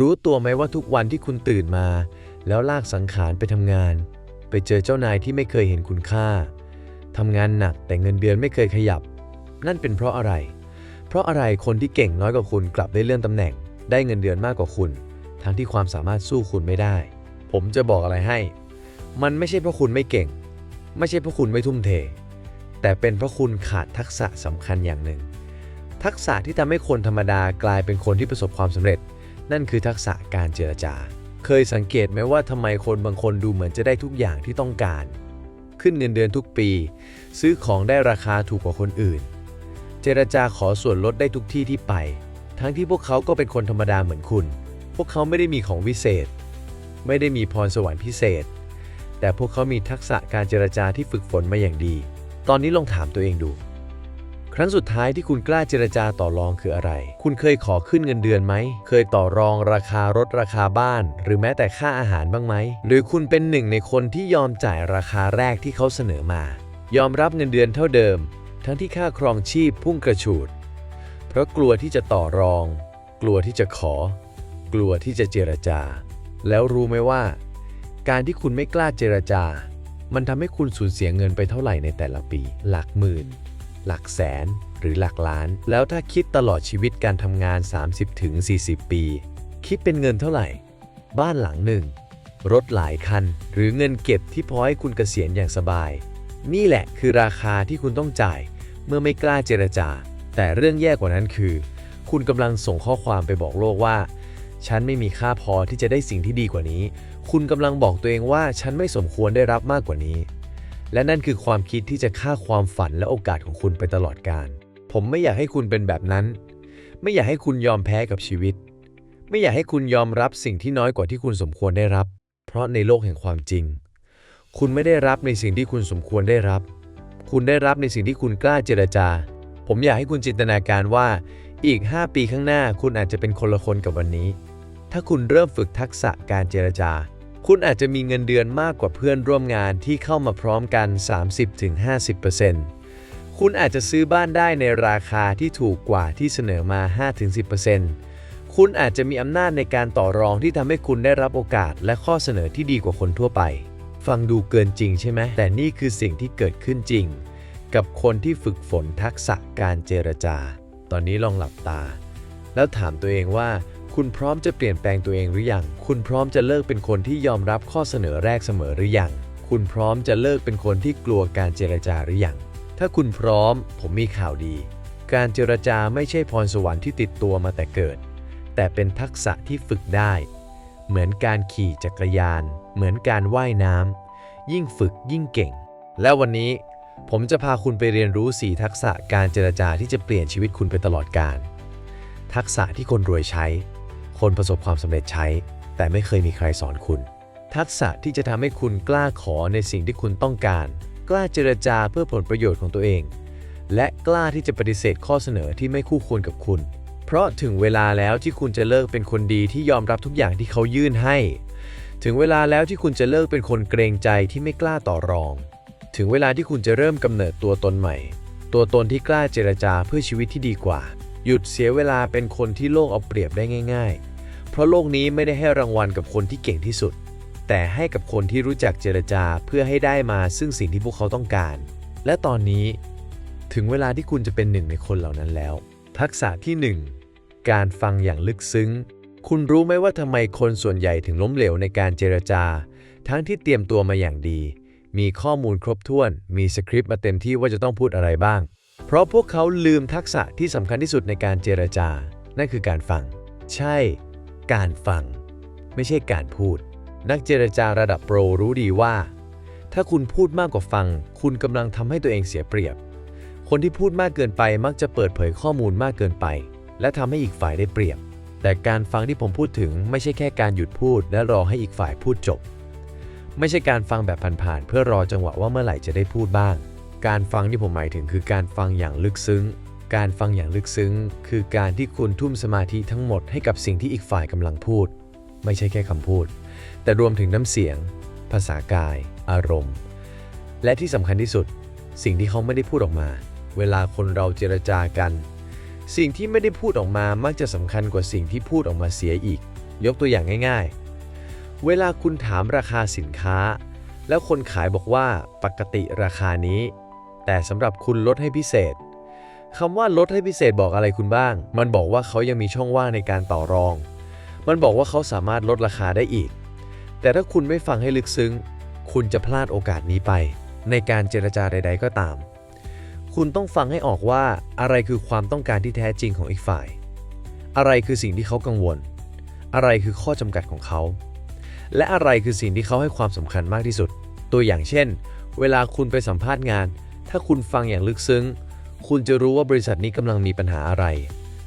รู้ตัวไหมว่าทุกวันที่คุณตื่นมา แล้วลากสังขารไปทำงาน ไปเจอเจ้านายที่ไม่เคยเห็นคุณค่าทำงานหนักแต่เงินเดือนไม่เคยขยับ นั่นเป็นเพราะอะไร เพราะอะไรคนที่เก่งน้อยกว่าคุณกลับได้เลื่อนตำแหน่ง ได้เงินเดือนมากกว่าคุณ ทั้งที่ความสามารถสู้คุณไม่ได้ ผมจะบอกอะไรให้ มันไม่ใช่เพราะคุณไม่เก่ง ไม่ใช่เพราะคุณไม่ทุ่มเท แต่เป็นเพราะคุณขาดทักษะสำคัญอย่างหนึ่ง ทักษะที่ทำให้คนธรรมดากลายเป็นคนที่ประสบความสำเร็จ นั่นคือทักษะการเจรจา เคยสังเกตไหมว่าทำไมคนบางคนดูเหมือนจะได้ทุกอย่างที่ต้องการ ขึ้นเงินเดือนทุกปี ซื้อของได้ราคาถูกกว่าคนอื่น เจรจาขอส่วนลดได้ทุกที่ที่ไป ทั้งที่พวกเขาก็เป็นคนธรรมดาเหมือนคุณ พวกเขาไม่ได้มีของวิเศษ ไม่ได้มีพรสวรรค์พิเศษ แต่พวกเขามีทักษะการเจรจาที่ฝึกฝนมาอย่างดี ตอนนี้ลองถามตัวเองดู ครั้งสุดท้ายที่คุณกล้าเจรจาต่อรองคืออะไร คุณเคยขอขึ้นเงินเดือนไหม เคยต่อรองราคารถราคาบ้าน หรือแม้แต่ค่าอาหารบ้างไหม หรือคุณเป็นหนึ่งในคนที่ยอมจ่ายราคาแรกที่เขาเสนอมา ยอมรับเงินเดือนเท่าเดิม ทั้งที่ค่าครองชีพพุ่งกระฉูด เพราะกลัวที่จะต่อรอง กลัวที่จะขอ กลัวที่จะเจรจา แล้วรู้ไหมว่า การที่คุณไม่กล้าเจรจา มันทำให้คุณสูญเสียเงินไปเท่าไหร่ในแต่ละปี หลักหมื่น หลักแสน หรือหลักล้าน แล้วถ้าคิดตลอดชีวิตการทำงาน 30-40 ปี คิดเป็นเงินเท่าไหร่ บ้านหลังหนึ่ง รถหลายคัน หรือเงินเก็บที่พอให้คุณเกษียณอย่างสบาย นี่แหละคือราคาที่คุณต้องจ่าย เมื่อไม่กล้าเจรจา แต่เรื่องแย่กว่านั้นคือ คุณกำลังส่งข้อความไปบอกโลกว่า ฉันไม่มีค่าพอที่จะได้สิ่งที่ดีกว่านี้ คุณกำลังบอกตัวเองว่าฉันไม่สมควรได้รับมากกว่านี้ และนั่นคือความคิดที่จะฆ่าความฝันและโอกาสของคุณไปตลอดกาลผมไม่อยากให้คุณเป็นแบบนั้น ไม่อยากให้คุณยอมแพ้กับชีวิต ไม่อยากให้คุณยอมรับสิ่งที่น้อยกว่าที่คุณสมควรได้รับ เพราะในโลกแห่งความจริง คุณไม่ได้รับในสิ่งที่คุณสมควรได้รับ คุณได้รับในสิ่งที่คุณกล้าเจรจา ผมอยากให้คุณจินตนาการว่า อีก 5 ปีข้างหน้า คุณอาจจะเป็นคนละคนกับวันนี้ ถ้าคุณเริ่มฝึกทักษะการเจรจา คุณอาจจะมีเงินเดือนมากกว่าเพื่อนร่วมงานที่เข้ามาพร้อมกัน 30-50%คุณอาจจะซื้อบ้านได้ในราคาที่ถูกกว่าที่เสนอมา 5-10%คุณอาจจะมีอำนาจในการต่อรองที่ทำให้คุณได้รับโอกาส และข้อเสนอที่ดีกว่าคนทั่วไป ฟังดูเกินจริงใช่ไหม แต่นี่คือสิ่งที่เกิดขึ้นจริง กับคนที่ฝึกฝนทักษะการเจรจา ตอนนี้ลองหลับตา แล้วถามตัวเองว่า คุณพร้อมจะเปลี่ยนแปลงตัวเองหรือยัง คุณพร้อมจะเลิกเป็นคนที่ยอมรับข้อเสนอแรกเสมอหรือยัง คุณพร้อมจะเลิกเป็นคนที่กลัวการเจรจาหรือยัง ถ้าคุณพร้อม ผมมีข่าวดี การเจรจาไม่ใช่พรสวรรค์ที่ติดตัวมาแต่เกิด แต่เป็นทักษะที่ฝึกได้ เหมือนการขี่จักรยาน เหมือนการว่ายน้ำ ยิ่งฝึกยิ่งเก่ง และวันนี้ผมจะพาคุณไปเรียนรู้ 4 ทักษะการเจรจาที่จะเปลี่ยนชีวิตคุณไปตลอดกาลทักษะที่คนรวยใช้ คนประสบความสำเร็จใช้ แต่ไม่เคยมีใครสอนคุณ ทักษะที่จะทำให้คุณกล้าขอในสิ่งที่คุณต้องการ กล้าเจรจาเพื่อผลประโยชน์ของตัวเอง และกล้าที่จะปฏิเสธข้อเสนอที่ไม่คู่ควรกับคุณ เพราะถึงเวลาแล้วที่คุณจะเลิกเป็นคนดีที่ยอมรับทุกอย่างที่เขายื่นให้ ถึงเวลาแล้วที่คุณจะเลิกเป็นคนเกรงใจที่ไม่กล้าต่อรอง ถึงเวลาที่คุณจะเริ่มกำเนิดตัวตนใหม่ ตัวตนที่กล้าเจรจาเพื่อชีวิตที่ดีกว่าหยุดเสียเวลาเป็นคนที่โลกเอาเปรียบได้ง่าย ๆ เพราะโลกนี้ไม่ได้ให้รางวัลกับคนที่เก่งที่สุด แต่ให้กับคนที่รู้จักเจรจาเพื่อให้ได้มาซึ่งสิ่งที่พวกเขาต้องการ และตอนนี้ ถึงเวลาที่คุณจะเป็นหนึ่งในคนเหล่านั้นแล้ว ทักษะที่ 1 การฟังอย่างลึกซึ้ง คุณรู้ไหมว่าทำไมคนส่วนใหญ่ถึงล้มเหลวในการเจรจา ทั้งที่เตรียมตัวมาอย่างดี มีข้อมูลครบถ้วน มีสคริปต์มาเต็มที่ว่าจะต้องพูดอะไรบ้าง เพราะพวกเขาลืมทักษะที่สำคัญที่สุดในการเจรจา นั่นคือการฟัง ใช่ การฟัง ไม่ใช่การพูด นักเจรจาระดับโปรรู้ดีว่า ถ้าคุณพูดมากกว่าฟัง คุณกำลังทำให้ตัวเองเสียเปรียบ คนที่พูดมากเกินไปมักจะเปิดเผยข้อมูลมากเกินไป และทำให้อีกฝ่ายได้เปรียบ แต่การฟังที่ผมพูดถึงไม่ใช่แค่การหยุดพูด และรอให้อีกฝ่ายพูดจบ ไม่ใช่การฟังแบบผ่านๆเพื่อรอจังหวะว่าเมื่อไหร่จะได้พูดบ้าง การฟังที่ผมหมายถึงคือการฟังอย่างลึกซึ้ง การฟังอย่างลึกซึ้ง คือการที่คุณทุ่มสมาธิทั้งหมดให้กับสิ่งที่อีกฝ่ายกำลังพูด ไม่ใช่แค่คำพูด แต่รวมถึงน้ำเสียง ภาษากาย อารมณ์ และที่สำคัญที่สุด สิ่งที่เขาไม่ได้พูดออกมา เวลาคนเราเจรจากัน สิ่งที่ไม่ได้พูดออกมามักจะสำคัญกว่าสิ่งที่พูดออกมาเสียอีก ยกตัวอย่างง่าย ๆ เวลาคุณถามราคาสินค้า แล้วคนขายบอกว่าปกติราคานี้ แต่สำหรับคุณลดให้พิเศษ คำว่าลดให้พิเศษบอกอะไรคุณบ้าง มันบอกว่าเขายังมีช่องว่างในการต่อรอง มันบอกว่าเขาสามารถลดราคาได้อีก แต่ถ้าคุณไม่ฟังให้ลึกซึ้ง คุณจะพลาดโอกาสนี้ไป ในการเจรจาใด ๆ ก็ตาม คุณต้องฟังให้ออกว่าอะไรคือความต้องการที่แท้จริงของอีกฝ่าย อะไรคือสิ่งที่เขากังวล อะไรคือข้อจำกัดของเขา และอะไรคือสิ่งที่เขาให้ความสำคัญมากที่สุด ตัวอย่างเช่น เวลาคุณไปสัมภาษณ์งาน ถ้าคุณฟังอย่างลึกซึ้ง คุณจะรู้ว่าบริษัทนี้กำลังมีปัญหาอะไร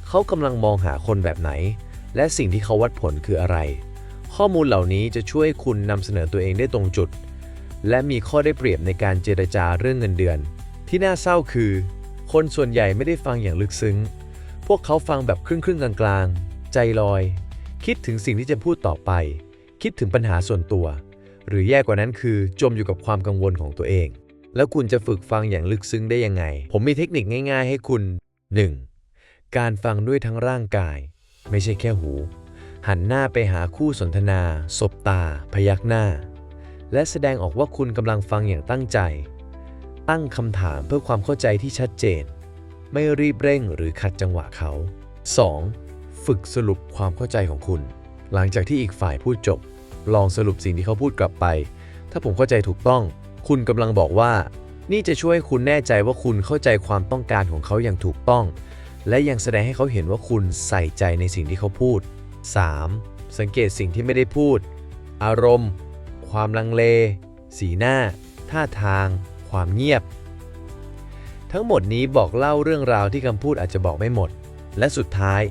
เขากำลังมองหาคนแบบไหน และสิ่งที่เขาวัดผลคืออะไร ข้อมูลเหล่านี้จะช่วยคุณนำเสนอตัวเองได้ตรงจุด และมีข้อได้เปรียบในการเจรจาเรื่องเงินเดือน ที่น่าเศร้าคือ คนส่วนใหญ่ไม่ได้ฟังอย่างลึกซึ้ง พวกเขาฟังแบบครึ่งๆกลางๆ ใจลอย คิดถึงสิ่งที่จะพูดต่อไป คิดถึงปัญหาส่วนตัว หรือแย่กว่านั้นคือจมอยู่กับความกังวลของตัวเอง แล้วคุณจะฝึกฟังอย่างลึกซึ้งได้ยังไง ผมมีเทคนิคง่าย ๆ ให้คุณ 1. การฟังด้วยทั้งร่างกาย ไม่ใช่แค่หู หันหน้าไปหาคู่สนทนา สบตา พยักหน้า และแสดงออกว่าคุณกำลังฟังอย่างตั้งใจ ตั้งคำถามเพื่อความเข้าใจที่ชัดเจน ไม่รีบเร่งหรือขัดจังหวะเขา 2. ฝึกสรุปความเข้าใจของคุณ หลังจากที่อีกฝ่ายพูดจบ ลองสรุปสิ่งที่เขาพูดกลับไป ถ้าผมเข้าใจถูกต้อง คุณกำลังบอกว่า นี่จะช่วยคุณแน่ใจว่าคุณเข้าใจความต้องการของเขาอย่างถูกต้อง และยังแสดงให้เขาเห็นว่าคุณใส่ใจในสิ่งที่เขาพูด 3. สังเกตสิ่งที่ไม่ได้พูด อารมณ์ ความลังเล สีหน้า ท่าทาง ความเงียบ ทั้งหมดนี้บอกเล่าเรื่องราวที่คำพูดอาจจะบอกไม่หมด และสุดท้าย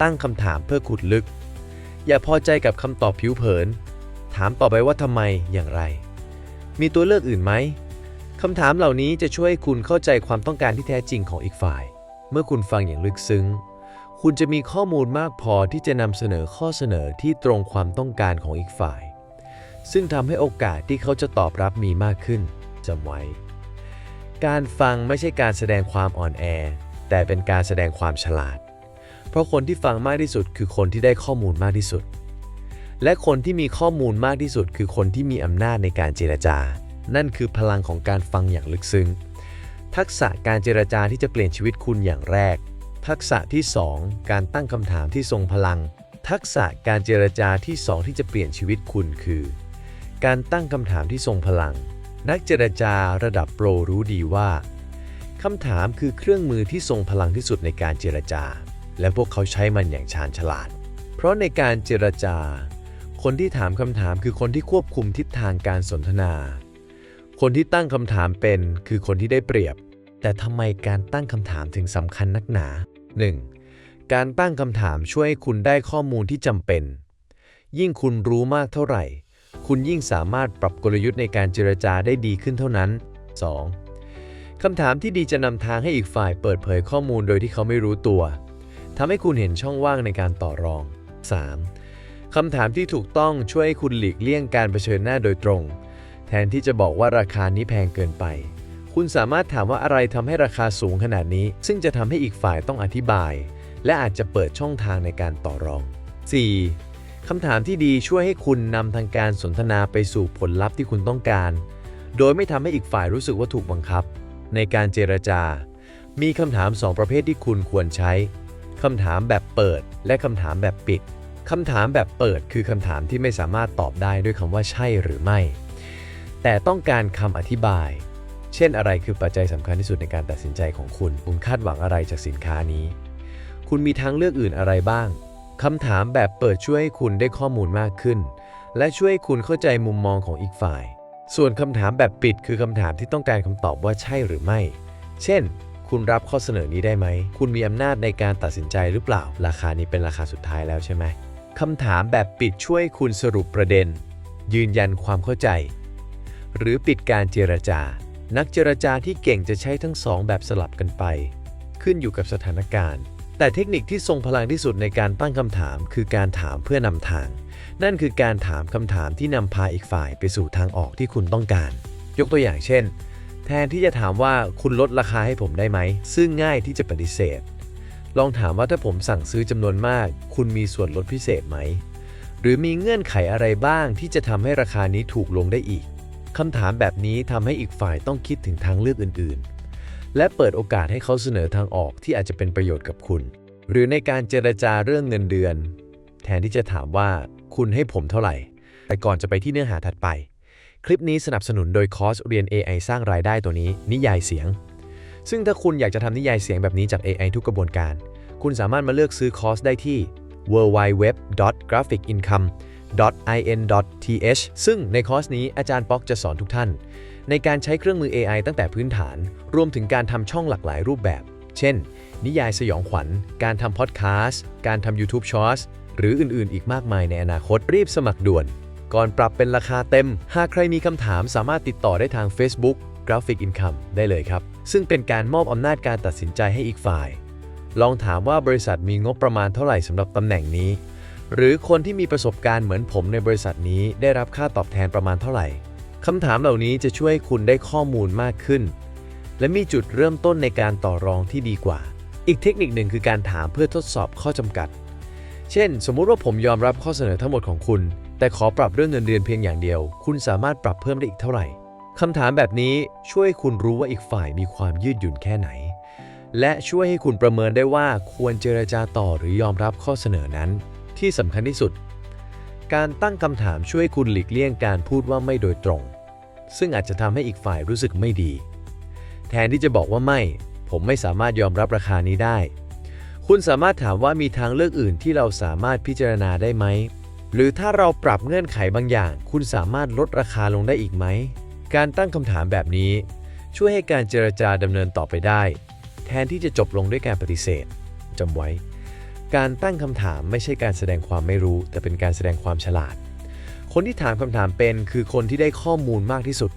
ตั้งคำถามเพื่อขุดลึก อย่าพอใจกับคำตอบผิวเผิน ถามต่อไปว่าทำไมอย่างไร มีตัวเลือกอื่นไหมคำถามเหล่านี้จะช่วยให้คุณเข้าใจความต้องการที่แท้จริงของอีกฝ่าย เมื่อคุณฟังอย่างลึกซึ้ง คุณจะมีข้อมูลมากพอที่จะนำเสนอข้อเสนอที่ตรงความต้องการของอีกฝ่าย ซึ่งทำให้โอกาสที่เขาจะตอบรับมีมากขึ้นจำไว้ การฟังไม่ใช่การแสดงความอ่อนแอ แต่เป็นการแสดงความฉลาด เพราะคนที่ฟังมากที่สุดคือคนที่ได้ข้อมูลมากที่สุด และคนที่มีข้อมูลมากที่สุด คือคนที่มีอำนาจในการเจรจา นั่นคือพลังของการฟังอย่างลึกซึ้ง ทักษะการเจรจาที่จะเปลี่ยนชีวิตคุณอย่างแรก ทักษะที่ 2 การตั้งคำถามที่ทรงพลัง ทักษะการเจรจาที่ 2 ที่จะเปลี่ยนชีวิตคุณคือ การตั้งคำถามที่ทรงพลัง นักเจรจาระดับโปรรู้ดีว่าคำถามคือเครื่องมือที่ทรงพลังที่สุดในการเจรจา และพวกเขาใช้มันอย่างชาญฉลาด เพราะในการเจรจา คนที่ถามคำถามคือคนที่ควบคุมทิศทางการสนทนา คนที่ตั้งคำถามเป็นคือคนที่ได้เปรียบ แต่ทำไมการตั้งคำถามถึงสำคัญนักหนา 1. การตั้งคำถามช่วยให้คุณได้ข้อมูลที่จำเป็น ยิ่งคุณรู้มากเท่าไหร่ คุณยิ่งสามารถปรับกลยุทธ์ในการเจรจาได้ดีขึ้นเท่านั้น 2. คำถามที่ดีจะนำทางให้อีกฝ่ายเปิดเผยข้อมูลโดยที่เขาไม่รู้ตัวทำให้คุณเห็นช่องว่างในการต่อรอง 3. คำถามที่ถูกต้องช่วยให้คุณหลีกเลี่ยงการเผชิญหน้าโดยตรง แทนที่จะบอกว่าราคานี้แพงเกินไป คุณสามารถถามว่าอะไรทำให้ราคาสูงขนาดนี้ ซึ่งจะทำให้อีกฝ่ายต้องอธิบาย และอาจจะเปิดช่องทางในการต่อรอง 4. คำถามที่ดีช่วยให้คุณนำทางการสนทนาไปสู่ผลลัพธ์ที่คุณต้องการ โดยไม่ทำให้อีกฝ่ายรู้สึกว่าถูกบังคับ ในการเจรจา มีคำถาม 2 ประเภทที่คุณควรใช้คำถามแบบเปิด และคำถามแบบปิด คำถามแบบเปิดคือคำถามที่ไม่สามารถตอบได้ด้วยคำว่าใช่หรือไม่ แต่ต้องการคำอธิบาย เช่นอะไรคือปัจจัยสำคัญที่สุดในการตัดสินใจของคุณ คุณคาดหวังอะไรจากสินค้านี้ คุณมีทางเลือกอื่นอะไรบ้างคำถามแบบเปิดช่วยให้คุณได้ข้อมูลมากขึ้น และช่วยให้คุณเข้าใจมุมมองของอีกฝ่าย ส่วนคำถามแบบปิดคือคำถามที่ต้องการคำตอบว่าใช่หรือไม่ เช่นคุณรับข้อเสนอนี้ได้ไหม คุณมีอำนาจในการตัดสินใจหรือเปล่า ราคานี้เป็นราคาสุดท้ายแล้วใช่ไหม คำถามแบบปิดช่วยคุณสรุปประเด็น ยืนยันความเข้าใจ หรือปิดการเจรจา นักเจรจาที่เก่งจะใช้ทั้งสองแบบสลับกันไป ขึ้นอยู่กับสถานการณ์ แต่เทคนิคที่ทรงพลังที่สุดในการตั้งคำถาม คือการถามเพื่อนำทาง นั่นคือการถามคำถามที่นำพาอีกฝ่ายไปสู่ทางออกที่คุณต้องการ ยกตัวอย่างเช่น แทนที่จะถามว่าคุณลดราคาให้ผมได้ไหม ซึ่งง่ายที่จะปฏิเสธ ลองถามว่าถ้าผมสั่งซื้อจำนวนมาก คุณมีส่วนลดพิเศษไหม หรือมีเงื่อนไขอะไรบ้างที่จะทำให้ราคานี้ถูกลงได้อีกคำถามแบบนี้ทำให้อีกฝ่ายต้องคิดถึงทางเลือกอื่นๆ และเปิดโอกาสให้เขาเสนอทางออกที่อาจจะเป็นประโยชน์กับคุณ หรือในการเจรจาเรื่องเงินเดือน แทนที่จะถามว่าคุณให้ผมเท่าไหร่ แต่ก่อนจะไปที่เนื้อหาถัดไป คลิปนี้สนับสนุนโดยคอร์สเรียน AI สร้างรายได้ตัวนี้ นิยายเสียง ซึ่งถ้าคุณอยากจะทำนิยายเสียงแบบนี้จาก AI ทุกกระบวนการ คุณสามารถมาเลือกซื้อคอร์สได้ที่ www.graphicincome.in.th ซึ่งในคอร์สนี้อาจารย์ป๊อกจะสอนทุกท่าน ในการใช้เครื่องมือ AI ตั้งแต่พื้นฐาน รวมถึงการทำช่องหลากหลายรูปแบบ เช่น นิยายสยองขวัญ การทำพอดแคสต์ การทำ YouTube Shorts หรืออื่นๆ อีกมากมายในอนาคตรีบสมัครด่วน ก่อนปรับเป็นราคาเต็ม หากใครมีคำถามสามารถติดต่อได้ทาง Facebook Graphic Income ได้เลยครับ ซึ่งเป็นการมอบอำนาจการตัดสินใจให้อีกฝ่าย ลองถามว่าบริษัทมีงบประมาณเท่าไหร่สำหรับตำแหน่งนี้ หรือคนที่มีประสบการณ์เหมือนผมในบริษัทนี้ได้รับค่าตอบแทนประมาณเท่าไหร่คำถามเหล่านี้จะช่วยคุณได้ข้อมูลมากขึ้น และมีจุดเริ่มต้นในการต่อรองที่ดีกว่า อีกเทคนิคหนึ่งคือการถามเพื่อทดสอบข้อจำกัด เช่น สมมุติว่าผมยอมรับข้อเสนอทั้งหมดของคุณ แต่ขอปรับเรื่องเงินเดือนเพียงอย่างเดียว คุณสามารถปรับเพิ่มได้อีกเท่าไหร่ คำถามแบบนี้ช่วยคุณรู้ว่าอีกฝ่ายมีความยืดหยุ่นแค่ไหน และช่วยให้คุณประเมินได้ว่าควรเจรจาต่อหรือยอมรับข้อเสนอนั้น ที่สำคัญที่สุด การตั้งคำถามช่วยให้คุณหลีกเลี่ยงการพูดว่าไม่โดยตรง ซึ่งอาจจะทำให้อีกฝ่ายรู้สึกไม่ดี แทนที่จะบอกว่าไม่ ผมไม่สามารถยอมรับราคานี้ได้ คุณสามารถถามว่ามีทางเลือกอื่นที่เราสามารถพิจารณาได้ไหมหรือถ้าเราปรับเงื่อนไขบางอย่าง คุณสามารถลดราคาลงได้อีกไหม การตั้งคำถามแบบนี้ ช่วยให้การเจรจาดำเนินต่อไปได้ แทนที่จะจบลงด้วยการปฏิเสธจำไว้ การตั้งคำถามไม่ใช่การแสดงความไม่รู้ แต่เป็นการแสดงความฉลาด คนที่ถามคำถามเป็นคือคนที่ได้ข้อมูลมากที่สุด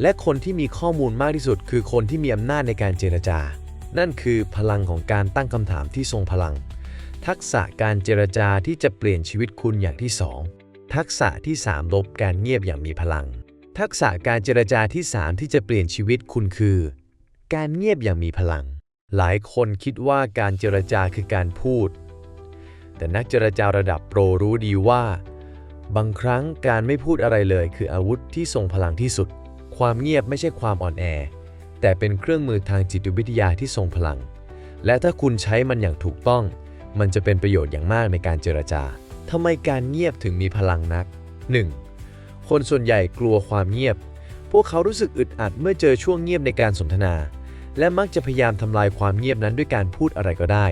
และคนที่มีข้อมูลมากที่สุด คือคนที่มีอำนาจในการเจรจา นั่นคือพลังของการตั้งคำถามที่ทรงพลัง ทักษะการเจรจาที่จะเปลี่ยนชีวิตคุณอย่างที่ 2 ทักษะที่3ลบการเงียบอย่างมีพลัง ทักษะการเจรจาที่ 3 ที่จะเปลี่ยนชีวิตคุณคือ การเงียบอย่างมีพลัง หลายคนคิดว่าการเจรจาคือการพูด แต่นักเจรจาระดับโปรรู้ดีว่า บางครั้งการไม่พูดอะไรเลยคืออาวุธที่ทรงพลังที่สุด ความเงียบไม่ใช่ความอ่อนแอ แต่เป็นเครื่องมือทางจิตวิทยาที่ทรงพลัง และถ้าคุณใช้มันอย่างถูกต้อง มันจะเป็นประโยชน์อย่างมากในการเจรจาทำไมการเงียบถึงมีพลังนัก 1. คนส่วนใหญ่กลัวความเงียบ พวกเขารู้สึกอึดอัดเมื่อเจอช่วงเงียบในการสนทนา และมักจะพยายามทำลายความเงียบนั้นด้วยการพูดอะไรก็ได้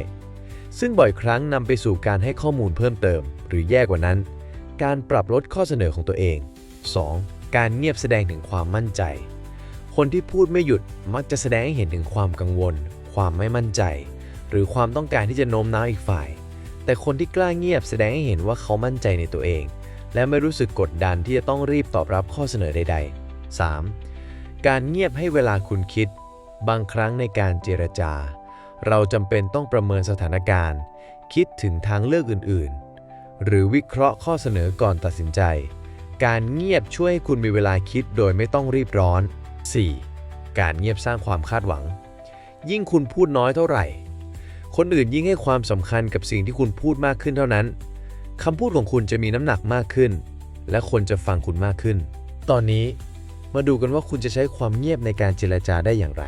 ซึ่งบ่อยครั้งนำไปสู่การให้ข้อมูลเพิ่มเติม หรือแย่กว่านั้น การปรับลดข้อเสนอของตัวเอง 2. การเงียบแสดงถึงความมั่นใจ คนที่พูดไม่หยุดมักจะแสดงให้เห็นถึงความกังวล ความไม่มั่นใจ หรือความต้องการที่จะโน้มน้าวอีกฝ่าย แต่คนที่กล้าเงียบแสดงให้เห็นว่าเขามั่นใจในตัวเอง และไม่รู้สึกกดดันที่จะต้องรีบตอบรับข้อเสนอใด ๆ 3. การเงียบให้เวลาคุณคิด บางครั้งในการเจรจา เราจำเป็นต้องประเมินสถานการณ์ คิดถึงทางเลือกอื่นๆ หรือวิเคราะห์ข้อเสนอก่อนตัดสินใจ การเงียบช่วยให้คุณมีเวลาคิดโดยไม่ต้องรีบร้อน 4. การเงียบสร้างความคาดหวัง ยิ่งคุณพูดน้อยเท่าไหร่ คนอื่นยิ่งให้ความสำคัญกับสิ่งที่คุณพูดมากขึ้นเท่านั้น คำพูดของคุณจะมีน้ำหนักมากขึ้น และคนจะฟังคุณมากขึ้น ตอนนี้มาดูกันว่าคุณจะใช้ความเงียบในการเจรจาได้อย่างไร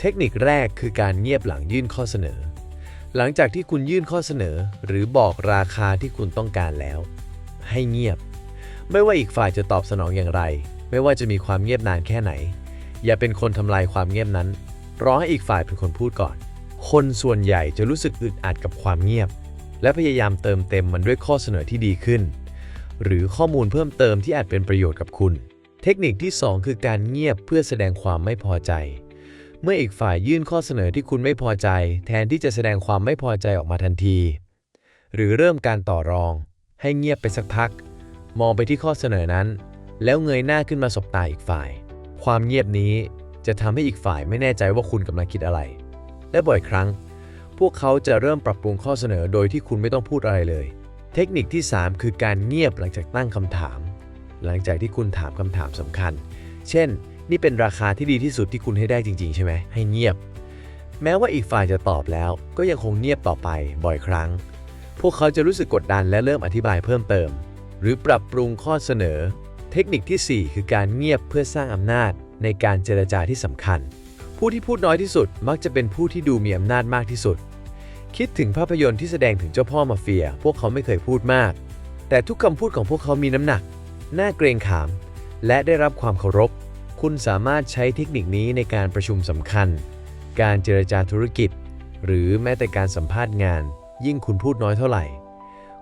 เทคนิคแรกคือการเงียบหลังยื่นข้อเสนอ หลังจากที่คุณยื่นข้อเสนอ หรือบอกราคาที่คุณต้องการแล้ว ให้เงียบ ไม่ว่าอีกฝ่ายจะตอบสนองอย่างไร ไม่ว่าจะมีความเงียบนานแค่ไหน อย่าเป็นคนทำลายความเงียบนั้น รอให้อีกฝ่ายเป็นคนพูดก่อน คนส่วนใหญ่จะรู้สึกอึดอัดกับความเงียบ และพยายามเติมเต็มมันด้วยข้อเสนอที่ดีขึ้น หรือข้อมูลเพิ่มเติมที่อาจเป็นประโยชน์กับคุณ เทคนิคที่ 2 คือการเงียบเพื่อแสดงความไม่พอใจ เมื่ออีกฝ่ายยื่นข้อเสนอที่คุณไม่พอใจ แทนที่จะแสดงความไม่พอใจออกมาทันที หรือเริ่มการต่อรอง ให้เงียบไปสักพัก มองไปที่ข้อเสนอนั้น แล้วเงยหน้าขึ้นมาสบตาอีกฝ่าย ความเงียบนี้จะทำให้อีกฝ่ายไม่แน่ใจว่าคุณกำลังคิดอะไร และบ่อยครั้ง พวกเขาจะเริ่มปรับปรุงข้อเสนอโดยที่คุณไม่ต้องพูดอะไรเลย เทคนิคที่ 3 คือการเงียบหลังจากตั้งคำถาม หลังจากที่คุณถามคำถามสำคัญ เช่น นี่เป็นราคาที่ดีที่สุดที่คุณให้ได้จริง ๆ ใช่ไหมให้เงียบ แม้ว่าอีกฝ่ายจะตอบแล้ว ก็ยังคงเงียบต่อไปบ่อยครั้ง พวกเขาจะรู้สึกกดดันและเริ่มอธิบายเพิ่มเติม หรือปรับปรุงข้อเสนอ เทคนิคทีสี่4 คือการเงียบเพื่อสร้างอำนาจในการเจรจาที่สำคัญ ผู้ที่พูดน้อยที่สุดมักจะเป็นผู้ที่ดูมีอำนาจมากที่สุด คิดถึงภาพยนตร์ที่แสดงถึงเจ้าพ่อมาเฟีย พวกเขาไม่เคยพูดมาก แต่ทุกคำพูดของพวกเขามีน้ำหนัก น่าเกรงขาม และได้รับความเคารพ คุณสามารถใช้เทคนิคนี้ในการประชุมสำคัญ การเจรจาธุรกิจ หรือแม้แต่การสัมภาษณ์งาน ยิ่งคุณพูดน้อยเท่าไหร่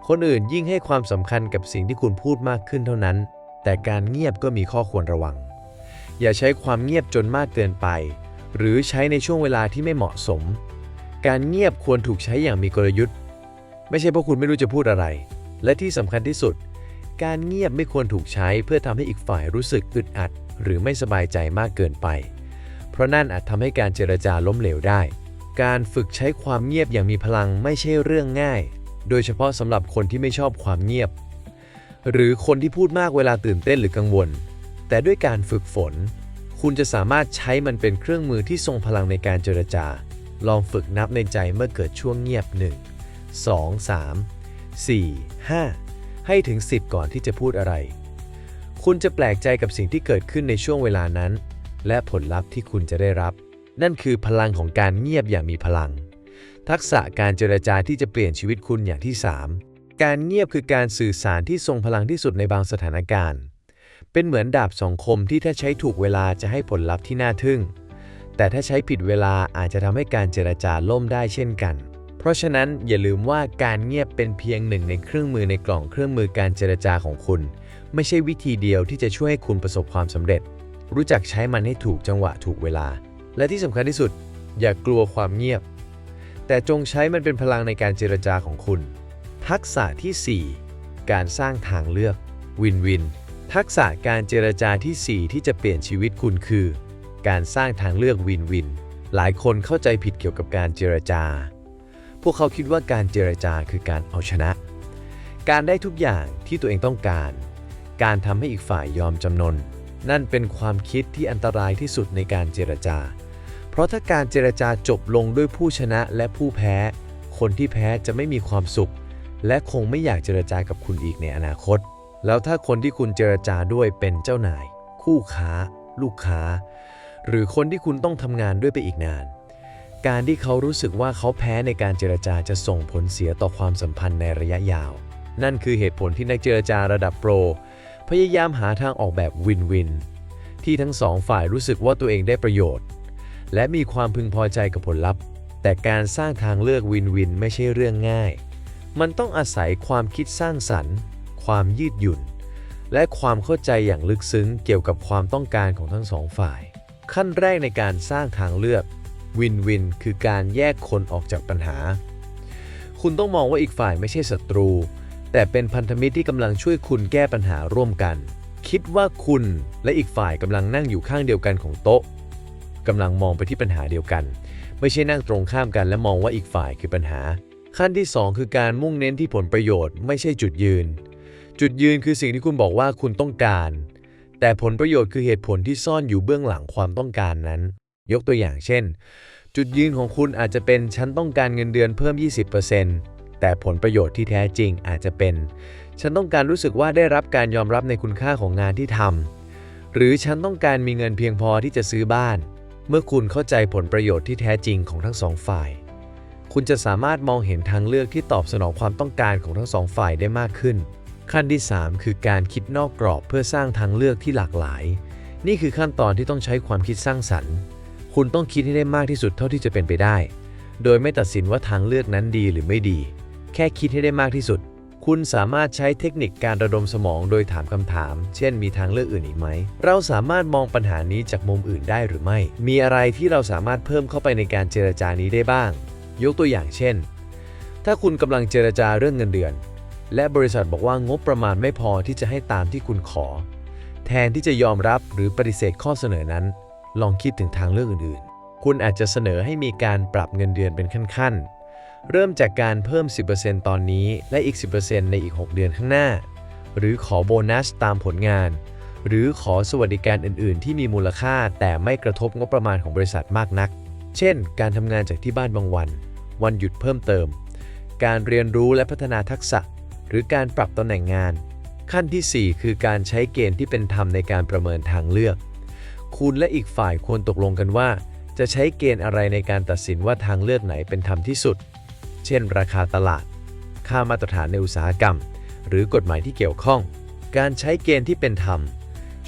คนอื่นยิ่งให้ความสำคัญกับสิ่งที่คุณพูดมากขึ้นเท่านั้น แต่การเงียบก็มีข้อควรระวัง อย่าใช้ความเงียบจนมากเกินไป หรือใช้ในช่วงเวลาที่ไม่เหมาะสม การเงียบควรถูกใช้อย่างมีกลยุทธ์ ไม่ใช่เพราะคุณไม่รู้จะพูดอะไร และที่สำคัญที่สุด การเงียบไม่ควรถูกใช้เพื่อทำให้อีกฝ่ายรู้สึกอึดอัด หรือไม่สบายใจมากเกินไป เพราะนั่นอาจทำให้การเจรจาล้มเหลวได้ การฝึกใช้ความเงียบอย่างมีพลังไม่ใช่เรื่องง่าย โดยเฉพาะสำหรับคนที่ไม่ชอบความเงียบ หรือคนที่พูดมากเวลาตื่นเต้นหรือกังวล แต่ด้วยการฝึกฝน คุณจะสามารถใช้มันเป็นเครื่องมือที่ทรงพลังในการเจรจา ลองฝึกนับในใจเมื่อเกิดช่วงเงียบ 1 2 3 4 5 ให้ถึง 10 ก่อนที่จะพูดอะไร คุณจะแปลกใจกับสิ่งที่เกิดขึ้นในช่วงเวลานั้น และผลลัพธ์ที่คุณจะได้รับ นั่นคือพลังของการเงียบอย่างมีพลัง ทักษะการเจรจาที่จะเปลี่ยนชีวิตคุณอย่างที่ 3 การเงียบคือการสื่อสารที่ทรงพลังที่สุดในบางสถานการณ์ เป็นเหมือนดาบสองคมที่ถ้าใช้ถูกเวลาจะให้ผลลัพธ์ที่น่าทึ่ง แต่ถ้าใช้ผิดเวลาอาจจะทำให้การเจรจาล่มได้เช่นกัน เพราะฉะนั้นอย่าลืมว่าการเงียบเป็นเพียงหนึ่งในเครื่องมือในกล่องเครื่องมือการเจรจาของคุณ ไม่ใช่วิธีเดียวที่จะช่วยให้คุณประสบความสำเร็จ รู้จักใช้มันให้ถูกจังหวะถูกเวลา และที่สำคัญที่สุด อย่ากลัวความเงียบ แต่จงใช้มันเป็นพลังในการเจรจาของคุณ ทักษะทีสี่4 การสร้างทางเลือกวินวิน ทักษะการเจรจาทีสี่ 4 ที่จะเปลี่ยนชีวิตคุณคือ การสร้างทางเลือกวินวิน หลายคนเข้าใจผิดเกี่ยวกับการเจรจา พวกเขาคิดว่าการเจรจาคือการเอาชนะ การได้ทุกอย่างที่ตัวเองต้องการ การทำให้อีกฝ่ายยอมจำนน นั่นเป็นความคิดที่อันตรายที่สุดในการเจรจา เพราะถ้าการเจรจาจบลงด้วยผู้ชนะและผู้แพ้ คนที่แพ้จะไม่มีความสุข และคงไม่อยากเจรจากับคุณอีกในอนาคต แล้วถ้าคนที่คุณเจรจาด้วยเป็นเจ้านาย คู่ค้า ลูกค้า หรือคนที่คุณต้องทำงานด้วยไปอีกนาน การที่เขารู้สึกว่าเขาแพ้ในการเจรจาจะส่งผลเสียต่อความสัมพันธ์ในระยะยาว นั่นคือเหตุผลที่นักเจรจาระดับโปร พยายามหาทางออกแบบวินวิน ที่ทั้งสองฝ่ายรู้สึกว่าตัวเองได้ประโยชน์ และมีความพึงพอใจกับผลลัพธ์ แต่การสร้างทางเลือกวินวินไม่ใช่เรื่องง่าย มันต้องอาศัยความคิดสร้างสรรค์ ความยืดหยุ่น และความเข้าใจอย่างลึกซึ้งเกี่ยวกับความต้องการของทั้งสองฝ่าย ขั้นแรกในการสร้างทางเลือกวินวินคือการแยกคนออกจากปัญหา คุณต้องมองว่าอีกฝ่ายไม่ใช่ศัตรู แต่เป็นพันธมิตรที่กำลังช่วยคุณแก้ปัญหาร่วมกัน คิดว่าคุณและอีกฝ่ายกำลังนั่งอยู่ข้างเดียวกันของโต๊ะกำลังมองไปที่ปัญหาเดียวกัน ไม่ใช่นั่งตรงข้ามกันและมองว่าอีกฝ่ายคือปัญหา ขั้นที่ 2 คือการมุ่งเน้นที่ผลประโยชน์ไม่ใช่จุดยืน จุดยืนคือสิ่งที่คุณบอกว่าคุณต้องการ แต่ผลประโยชน์คือเหตุผลที่ซ่อนอยู่เบื้องหลังความต้องการนั้น ยกตัวอย่างเช่น จุดยืนของคุณอาจจะเป็นฉันต้องการเงินเดือนเพิ่ม 20%แต่ผลประโยชน์ที่แท้จริงอาจจะเป็น ฉันต้องการรู้สึกว่าได้รับการยอมรับในคุณค่าของงานที่ทำหรือฉันต้องการมีเงินเพียงพอที่จะซื้อบ้าน เมื่อคุณเข้าใจผลประโยชน์ที่แท้จริงของทั้งสองฝ่าย คุณจะสามารถมองเห็นทางเลือกที่ตอบสนองความต้องการของทั้งสองฝ่ายได้มากขึ้น ขั้นที่ 3 คือการคิดนอกกรอบเพื่อสร้างทางเลือกที่หลากหลาย นี่คือขั้นตอนที่ต้องใช้ความคิดสร้างสรรค์ คุณต้องคิดให้ได้มากที่สุดเท่าที่จะเป็นไปได้ โดยไม่ตัดสินว่าทางเลือกนั้นดีหรือไม่ดี แค่คิดให้ได้มากที่สุด คุณสามารถใช้เทคนิคการระดมสมองโดยถามคำถาม เช่น มีทางเลือกอื่นอีกไหม เราสามารถมองปัญหานี้จากมุมอื่นได้หรือไม่ มีอะไรที่เราสามารถเพิ่มเข้าไปในการเจรจานี้ได้บ้าง ยกตัวอย่างเช่น ถ้าคุณกำลังเจรจาเรื่องเงินเดือน และบริษัทบอกว่างบประมาณไม่พอที่จะให้ตามที่คุณขอ แทนที่จะยอมรับหรือปฏิเสธข้อเสนอนั้น ลองคิดถึงทางเลือกอื่นๆ คุณอาจจะเสนอให้มีการปรับเงินเดือนเป็นขั้นๆ เริ่มจากการเพิ่ม 10%ตอนนี้ และอีก 10%ในอีก 6 เดือนข้างหน้า หรือขอโบนัสตามผลงาน หรือขอสวัสดิการอื่นๆ ที่มีมูลค่าแต่ไม่กระทบงบประมาณของบริษัทมากนัก เช่น การทำงานจากที่บ้านบางวัน วันหยุดเพิ่มเติม การเรียนรู้และพัฒนาทักษะ หรือการปรับตำแหน่งงาน ขั้นทีสี่ 4 คือการใช้เกณฑ์ที่เป็นธรรมในการประเมินทางเลือก คุณและอีกฝ่ายควรตกลงกันว่า จะใช้เกณฑ์อะไรในการตัดสินว่าทางเลือกไหนเป็นธรรมที่สุด เช่น ราคาตลาด ค่ามาตรฐานในอุตสาหกรรม หรือกฎหมายที่เกี่ยวข้อง การใช้เกณฑ์ที่เป็นธรรม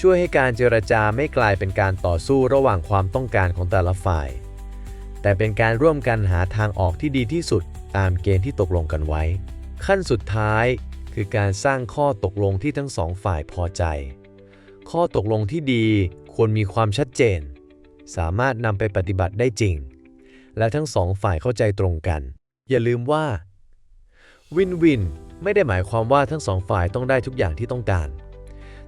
ช่วยให้การเจรจาไม่กลายเป็นการต่อสู้ระหว่างความต้องการของแต่ละฝ่าย แต่เป็นการร่วมกันหาทางออกที่ดีที่สุดตามเกณฑ์ที่ตกลงกันไว้ ขั้นสุดท้ายคือการสร้างข้อตกลงที่ทั้งสองฝ่ายพอใจ ข้อตกลงที่ดีควรมีความชัดเจน สามารถนำไปปฏิบัติได้จริง และทั้งสองฝ่ายเข้าใจตรงกัน อย่าลืมว่าวินวินไม่ได้หมายความว่าทั้งสองฝ่ายต้องได้ทุกอย่างที่ต้องการ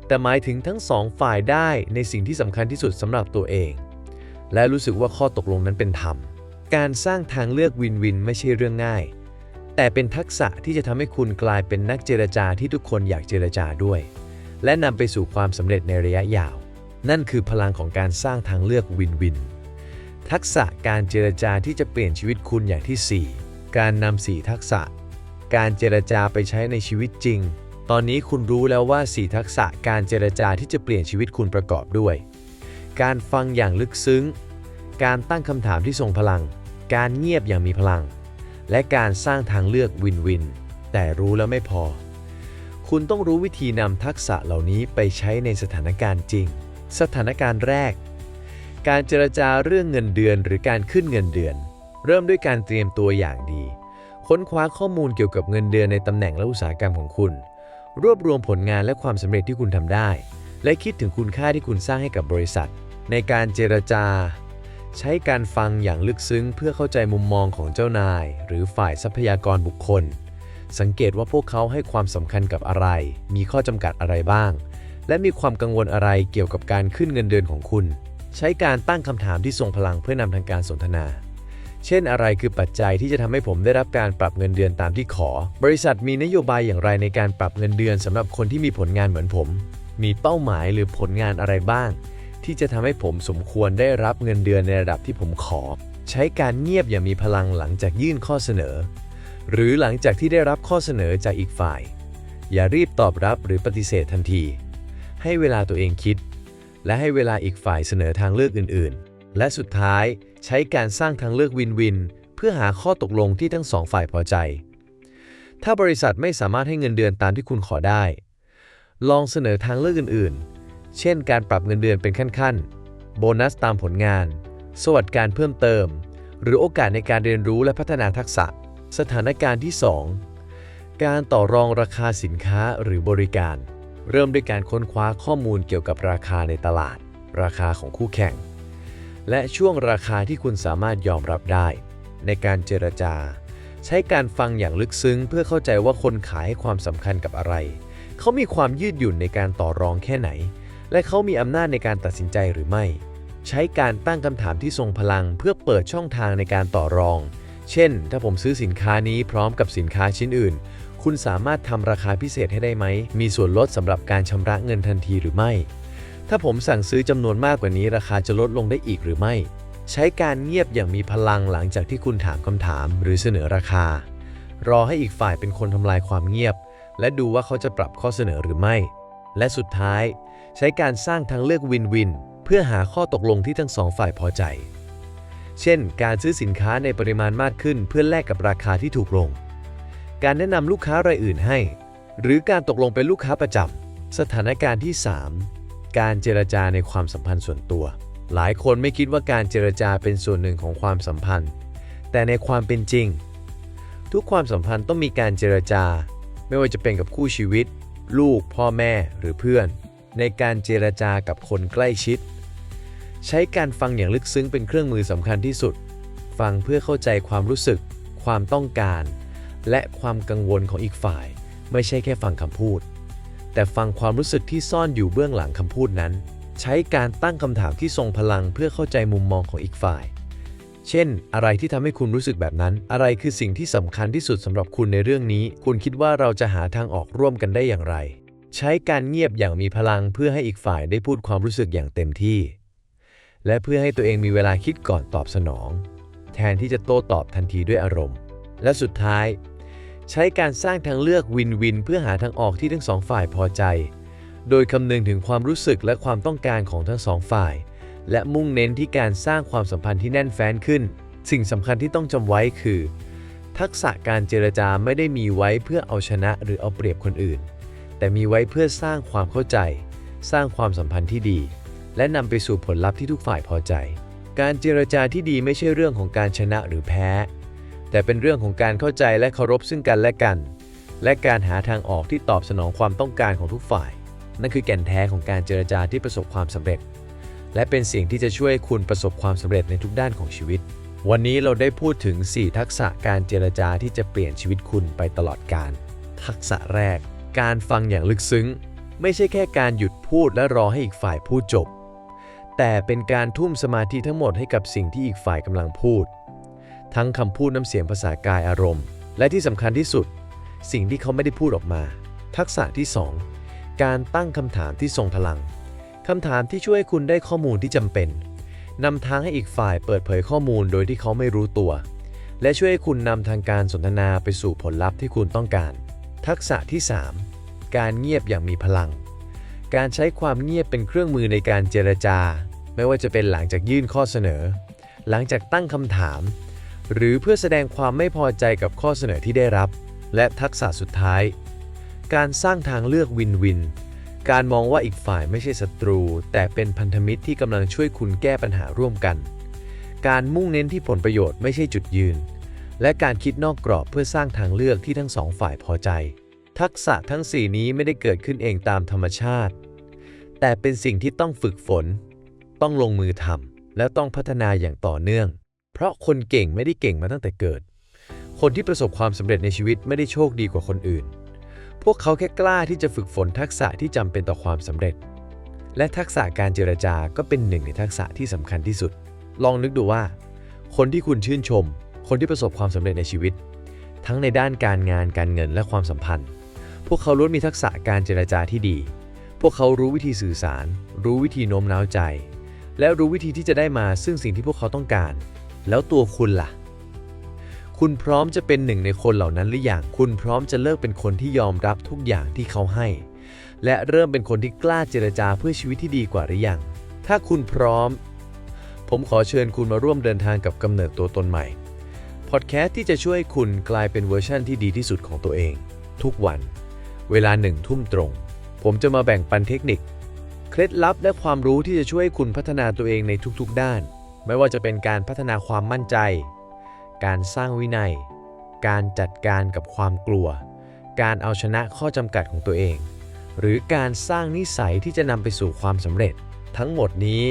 แต่หมายถึงทั้งสองฝ่ายได้ในสิ่งที่สำคัญที่สุดสำหรับตัวเอง และรู้สึกว่าข้อตกลงนั้นเป็นธรรม การสร้างทางเลือกวินวินไม่ใช่เรื่องง่าย แต่เป็นทักษะที่จะทำให้คุณกลายเป็นนักเจรจาที่ทุกคนอยากเจรจาด้วย และนำไปสู่ความสำเร็จในระยะยาว นั่นคือพลังของการสร้างทางเลือกวินวิน ทักษะการเจรจาที่จะเปลี่ยนชีวิตคุณอย่างที่ 4 การนำ4ทักษะ การเจรจาไปใช้ในชีวิตจริง ตอนนี้คุณรู้แล้วว่า 4 ทักษะการเจรจาที่จะเปลี่ยนชีวิตคุณประกอบด้วย การฟังอย่างลึกซึ้ง การตั้งคำถามที่ทรงพลัง การเงียบอย่างมีพลัง และการสร้างทางเลือกวินวิน แต่รู้แล้วไม่พอ คุณต้องรู้วิธีนำทักษะเหล่านี้ไปใช้ในสถานการณ์จริง สถานการณ์แรก การเจรจาเรื่องเงินเดือนหรือการขึ้นเงินเดือน เริ่มด้วยการเตรียมตัวอย่างดี ค้นคว้าข้อมูลเกี่ยวกับเงินเดือนในตำแหน่งและอุตสาหกรรมของคุณ รวบรวมผลงานและความสำเร็จที่คุณทำได้ และคิดถึงคุณค่าที่คุณสร้างให้กับบริษัท ในการเจรจา ใช้การฟังอย่างลึกซึ้งเพื่อเข้าใจมุมมองของเจ้านาย หรือฝ่ายทรัพยากรบุคคล สังเกตว่าพวกเขาให้ความสำคัญกับอะไร มีข้อจำกัดอะไรบ้าง และมีความกังวลอะไรเกี่ยวกับการขึ้นเงินเดือนของคุณ ใช้การตั้งคำถามที่ทรงพลังเพื่อนำทางการสนทนา เช่นอะไรคือปัจจัยที่จะทำให้ผมได้รับการปรับเงินเดือนตามที่ขอ บริษัทมีนโยบายอย่างไรในการปรับเงินเดือนสำหรับคนที่มีผลงานเหมือนผม มีเป้าหมายหรือผลงานอะไรบ้าง ที่จะทำให้ผมสมควรได้รับเงินเดือนในระดับที่ผมขอ ใช้การเงียบอย่างมีพลังหลังจากยื่นข้อเสนอ หรือหลังจากที่ได้รับข้อเสนอจากอีกฝ่าย อย่ารีบตอบรับหรือปฏิเสธทันที ให้เวลาตัวเองคิด และให้เวลาอีกฝ่ายเสนอทางเลือกอื่นๆ และสุดท้ายใช้การสร้างทางเลือกวินวิน เพื่อหาข้อตกลงที่ทั้งสองฝ่ายพอใจ ถ้าบริษัทไม่สามารถให้เงินเดือนตามที่คุณขอได้ ลองเสนอทางเลือกอื่นๆ เช่นการปรับเงินเดือนเป็นขั้นๆ โบนัสตามผลงาน สวัสดิการเพิ่มเติม หรือโอกาสในการเรียนรู้และพัฒนาทักษะ สถานการณ์ที่ 2 การต่อรองราคาสินค้าหรือบริการ เริ่มด้วยการค้นคว้าข้อมูลเกี่ยวกับราคาในตลาด ราคาของคู่แข่ง และช่วงราคาที่คุณสามารถยอมรับได้ ในการเจรจา ใช้การฟังอย่างลึกซึ้ง เพื่อเข้าใจว่าคนขายให้ความสำคัญกับอะไร เขามีความยืดหยุ่นในการต่อรองแค่ไหน และเขามีอำนาจในการตัดสินใจหรือไม่ ใช้การตั้งคำถามที่ทรงพลังเพื่อเปิดช่องทางในการต่อรอง เช่น ถ้าผมซื้อสินค้านี้พร้อมกับสินค้าชิ้นอื่น คุณสามารถทำราคาพิเศษให้ได้ไหม มีส่วนลดสำหรับการชำระเงินทันทีหรือไม่ ถ้าผมสั่งซื้อจำนวนมากกว่านี้ราคาจะลดลงได้อีกหรือไม่ ใช้การเงียบอย่างมีพลังหลังจากที่คุณถามคำถาม หรือเสนอราคา รอให้อีกฝ่ายเป็นคนทำลายความเงียบ และดูว่าเขาจะปรับข้อเสนอหรือไม่ และสุดท้าย ใช้การสร้างทางเลือกวินวิน เพื่อหาข้อตกลงที่ทั้งสองฝ่ายพอใจ เช่น การซื้อสินค้าในปริมาณมากขึ้นเพื่อแลกกับราคาที่ถูกลง การแนะนำลูกค้ารายอื่นให้ หรือการตกลงเป็นลูกค้าประจำสถานการณ์ที่ 3 การเจรจาในความสัมพันธ์ส่วนตัว หลายคนไม่คิดว่าการเจรจาเป็นส่วนหนึ่งของความสัมพันธ์ แต่ในความเป็นจริง ทุกความสัมพันธ์ต้องมีการเจรจา ไม่ว่าจะเป็นกับคู่ชีวิต ลูก พ่อแม่หรือเพื่อน ในการเจรจากับคนใกล้ชิด ใช้การฟังอย่างลึกซึ้งเป็นเครื่องมือสำคัญที่สุด ฟังเพื่อเข้าใจความรู้สึก ความต้องการ และความกังวลของอีกฝ่าย ไม่ใช่แค่ฟังคำพูด แต่ฟังความรู้สึกที่ซ่อนอยู่เบื้องหลังคำพูดนั้น ใช้การตั้งคำถามที่ทรงพลังเพื่อเข้าใจมุมมองของอีกฝ่าย เช่น อะไรที่ทำให้คุณรู้สึกแบบนั้น อะไรคือสิ่งที่สำคัญที่สุดสำหรับคุณในเรื่องนี้ คุณคิดว่าเราจะหาทางออกร่วมกันได้อย่างไร ใช้การเงียบอย่างมีพลังเพื่อให้อีกฝ่ายได้พูดความรู้สึกอย่างเต็มที่ และเพื่อให้ตัวเองมีเวลาคิดก่อนตอบสนอง แทนที่จะโต้ตอบทันทีด้วยอารมณ์ และสุดท้าย ใช้การสร้างทางเลือกวินวินเพื่อหาทางออกที่ทั้งสองฝ่ายพอใจ โดยคำนึงถึงความรู้สึกและความต้องการของทั้งสองฝ่าย และมุ่งเน้นที่การสร้างความสัมพันธ์ที่แน่นแฟ้นขึ้น สิ่งสำคัญที่ต้องจำไว้คือ ทักษะการเจรจาไม่ได้มีไว้เพื่อเอาชนะหรือเอาเปรียบคนอื่น แต่มีไว้เพื่อสร้างความเข้าใจ สร้างความสัมพันธ์ที่ดี และนำไปสู่ผลลัพธ์ที่ทุกฝ่ายพอใจ การเจรจาที่ดีไม่ใช่เรื่องของการชนะหรือแพ้ แต่เป็นเรื่องของการเข้าใจและเคารพซึ่งกันและกัน และการหาทางออกที่ตอบสนองความต้องการของทุกฝ่าย นั่นคือแก่นแท้ของการเจรจาที่ประสบความสำเร็จ และเป็นสิ่งที่จะช่วยคุณประสบความสำเร็จในทุกด้านของชีวิต วันนี้เราได้พูดถึง 4 ทักษะการเจรจาที่จะเปลี่ยนชีวิตคุณไปตลอดกาลทักษะแรก การฟังอย่างลึกซึ้ง ไม่ใช่แค่การหยุดพูดและรอให้อีกฝ่ายพูดจบ แต่เป็นการทุ่มสมาธิทั้งหมดให้กับสิ่งที่อีกฝ่ายกำลังพูด ทั้งคำพูดน้ำเสียงภาษากายอารมณ์ และที่สำคัญที่สุด สิ่งที่เขาไม่ได้พูดออกมา ทักษะที่ 2 การตั้งคำถามที่ทรงพลังคำถามที่ช่วยคุณได้ข้อมูลที่จำเป็นนำทางให้อีกฝ่ายเปิดเผยข้อมูลโดยที่เขาไม่รู้ตัว และช่วยให้คุณนำทางการสนทนาไปสู่ผลลัพธ์ที่คุณต้องการ ทักษะที่ 3 การเงียบอย่างมีพลัง การใช้ความเงียบเป็นเครื่องมือในการเจรจา ไม่ว่าจะเป็นหลังจากยื่นข้อเสนอ หลังจากตั้งคำถาม หรือเพื่อแสดงความไม่พอใจกับข้อเสนอที่ได้รับ และทักษะสุดท้าย การสร้างทางเลือกวินวิน การมองว่าอีกฝ่ายไม่ใช่ศัตรู แต่เป็นพันธมิตรที่กำลังช่วยคุณแก้ปัญหาร่วมกัน การมุ่งเน้นที่ผลประโยชน์ไม่ใช่จุดยืน และการคิดนอกกรอบเพื่อสร้างทางเลือกที่ทั้งสองฝ่ายพอใจ ทักษะทั้ง 4 นี้ไม่ได้เกิดขึ้นเองตามธรรมชาติ แต่เป็นสิ่งที่ต้องฝึกฝน ต้องลงมือทำและต้องพัฒนาอย่างต่อเนื่อง เพราะคนเก่งไม่ได้เก่งมาตั้งแต่เกิด คนที่ประสบความสำเร็จในชีวิตไม่ได้โชคดีกว่าคนอื่น พวกเขาแค่กล้าที่จะฝึกฝนทักษะที่จำเป็นต่อความสำเร็จ และทักษะการเจรจาก็เป็นหนึ่งในทักษะที่สำคัญที่สุด ลองนึกดูว่า คนที่คุณชื่นชม คนที่ประสบความสำเร็จในชีวิต ทั้งในด้านการงานการเงินและความสัมพันธ์ พวกเขาล้วนมีทักษะการเจรจาที่ดี พวกเขารู้วิธีสื่อสาร รู้วิธีโน้มน้าวใจ และรู้วิธีที่จะได้มาซึ่งสิ่งที่พวกเขาต้องการ แล้วตัวคุณล่ะ คุณพร้อมจะเป็นหนึ่งในคนเหล่านั้นหรือยังคุณพร้อมจะเลิกเป็นคนที่ยอมรับทุกอย่างที่เขาให้ และเริ่มเป็นคนที่กล้าเจรจาเพื่อชีวิตที่ดีกว่าหรือยังถ้าคุณพร้อม ผมขอเชิญคุณมาร่วมเดินทางกับกำเนิดตัวตนใหม่ พอดแคสต์ที่จะช่วยคุณกลายเป็นเวอร์ชั่นที่ดีที่สุดของตัวเอง ทุกวัน เวลาหนึ่งทุ่มตรง ผมจะมาแบ่งปันเทคนิค เคล็ดลับและความรู้ที่จะช่วยคุณพัฒนาตัวเองในทุกๆ ด้าน ไม่ว่าจะเป็นการพัฒนาความมั่นใจ การสร้างวินัย การจัดการกับความกลัว การเอาชนะข้อจำกัดของตัวเอง หรือการสร้างนิสัยที่จะนำไปสู่ความสำเร็จ ทั้งหมดนี้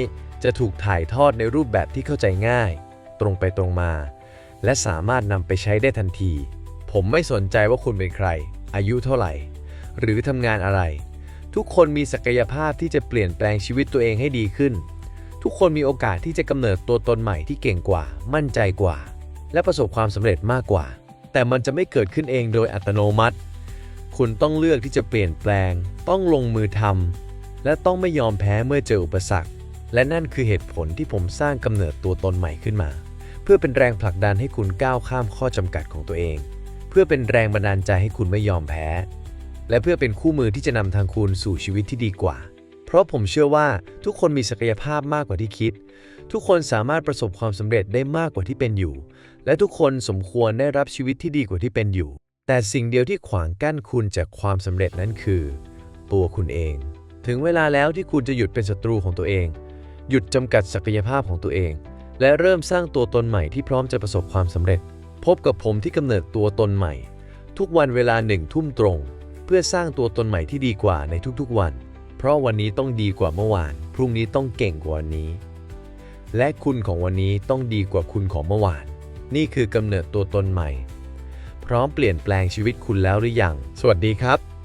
จะถูกถ่ายทอดในรูปแบบที่เข้าใจง่าย ตรงไปตรงมา และสามารถนำไปใช้ได้ทันที ผมไม่สนใจว่าคุณเป็นใคร อายุเท่าไหร่ หรือทำงานอะไร ทุกคนมีศักยภาพที่จะเปลี่ยนแปลงชีวิตตัวเองให้ดีขึ้น ทุกคนมีโอกาสที่จะกำเนิดตัวตนใหม่ที่เก่งกว่า มั่นใจกว่า และประสบความสำเร็จมากกว่า แต่มันจะไม่เกิดขึ้นเองโดยอัตโนมัติ คุณต้องเลือกที่จะเปลี่ยนแปลง ต้องลงมือทำและต้องไม่ยอมแพ้เมื่อเจออุปสรรค และนั่นคือเหตุผลที่ผมสร้างกำเนิดตัวตนใหม่ขึ้นมา เพื่อเป็นแรงผลักดันให้คุณก้าวข้ามข้อจำกัดของตัวเอง เพื่อเป็นแรงบันดาลใจให้คุณไม่ยอมแพ้ และเพื่อเป็นคู่มือที่จะนำทางคุณสู่ชีวิตที่ดีกว่า เพราะผมเชื่อว่าทุกคนมีศักยภาพมากกว่าที่คิด ทุกคนสามารถประสบความสำเร็จได้มากกว่าที่เป็นอยู่ และทุกคนสมควรได้รับชีวิตที่ดีกว่าที่เป็นอยู่ แต่สิ่งเดียวที่ขวางกั้นคุณจากความสำเร็จนั้นคือ ตัวคุณเอง ถึงเวลาแล้วที่คุณจะหยุดเป็นศัตรูของตัวเอง หยุดจำกัดศักยภาพของตัวเอง และเริ่มสร้างตัวตนใหม่ที่พร้อมจะประสบความสำเร็จ พบกับผมที่กำเนิดตัวตนใหม่ ทุกวันเวลาหนึ่งทุ่มตรง เพื่อสร้างตัวตนใหม่ที่ดีกว่าในทุกๆวัน เพราะวันนี้ต้องดีกว่าเมื่อวาน พรุ่งนี้ต้องเก่งกว่าวันนี้ และคุณของวันนี้ต้องดีกว่าคุณของเมื่อวาน นี่คือกำเนิดตัวตนใหม่ พร้อมเปลี่ยนแปลงชีวิตคุณแล้วหรือยัง สวัสดีครับ